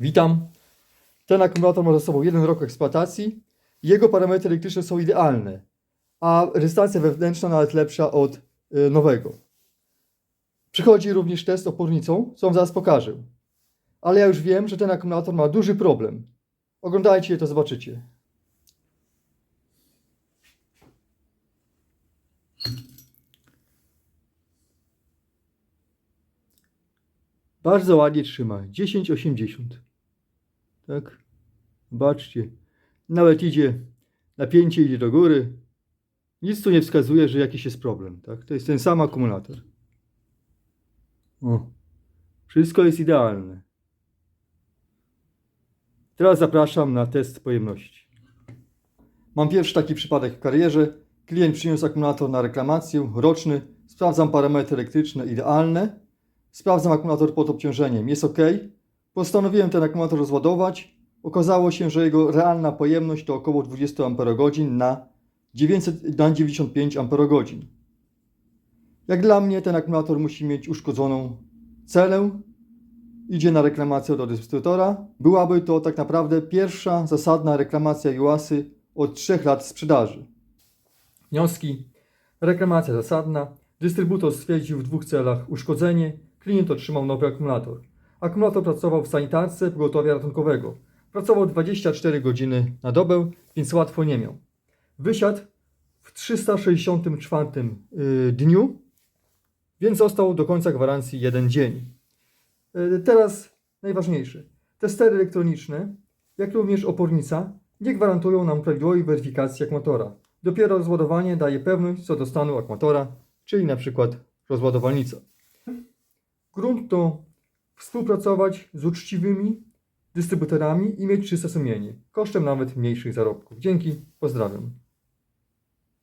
Witam. Ten akumulator ma za sobą jeden rok eksploatacji. Jego parametry elektryczne są idealne, a rezystancja wewnętrzna nawet lepsza od y, nowego. Przychodzi również test opornicą, co Wam zaraz pokażę. Ale ja już wiem, że ten akumulator ma duży problem. Oglądajcie, to zobaczycie. Bardzo ładnie trzyma. 10,80. Tak? Zobaczcie. Nawet idzie, napięcie idzie do góry. Nic tu nie wskazuje, że jakiś jest problem. Tak? To jest ten sam akumulator. O. Wszystko jest idealne. Teraz zapraszam na test pojemności. Mam pierwszy taki przypadek w karierze. Klient przyniósł akumulator na reklamację, roczny. Sprawdzam parametry elektryczne idealne. Sprawdzam akumulator pod obciążeniem. Jest ok. Postanowiłem ten akumulator rozładować. Okazało się, że jego realna pojemność to około 20 Ah na, 900, na 95 Ah. Jak dla mnie ten akumulator musi mieć uszkodzoną celę. Idzie na reklamację do dystrybutora. Byłaby to tak naprawdę pierwsza zasadna reklamacja Juasy od 3 lat sprzedaży. Wnioski. Reklamacja zasadna. Dystrybutor stwierdził w dwóch celach uszkodzenie. Klient otrzymał nowy akumulator. Akumulator pracował w sanitarce pogotowia ratunkowego. Pracował 24 godziny na dobę, więc łatwo nie miał. Wysiadł w 364 y, dniu, więc został do końca gwarancji jeden dzień. Y, Teraz najważniejsze. Testery elektroniczne, jak również opornica, nie gwarantują nam prawidłowej weryfikacji akumulatora. Dopiero rozładowanie daje pewność co do stanu akumulatora, czyli na przykład rozładowalnica. Grunt to współpracować z uczciwymi dystrybutorami i mieć czyste sumienie, kosztem nawet mniejszych zarobków. Dzięki, pozdrawiam.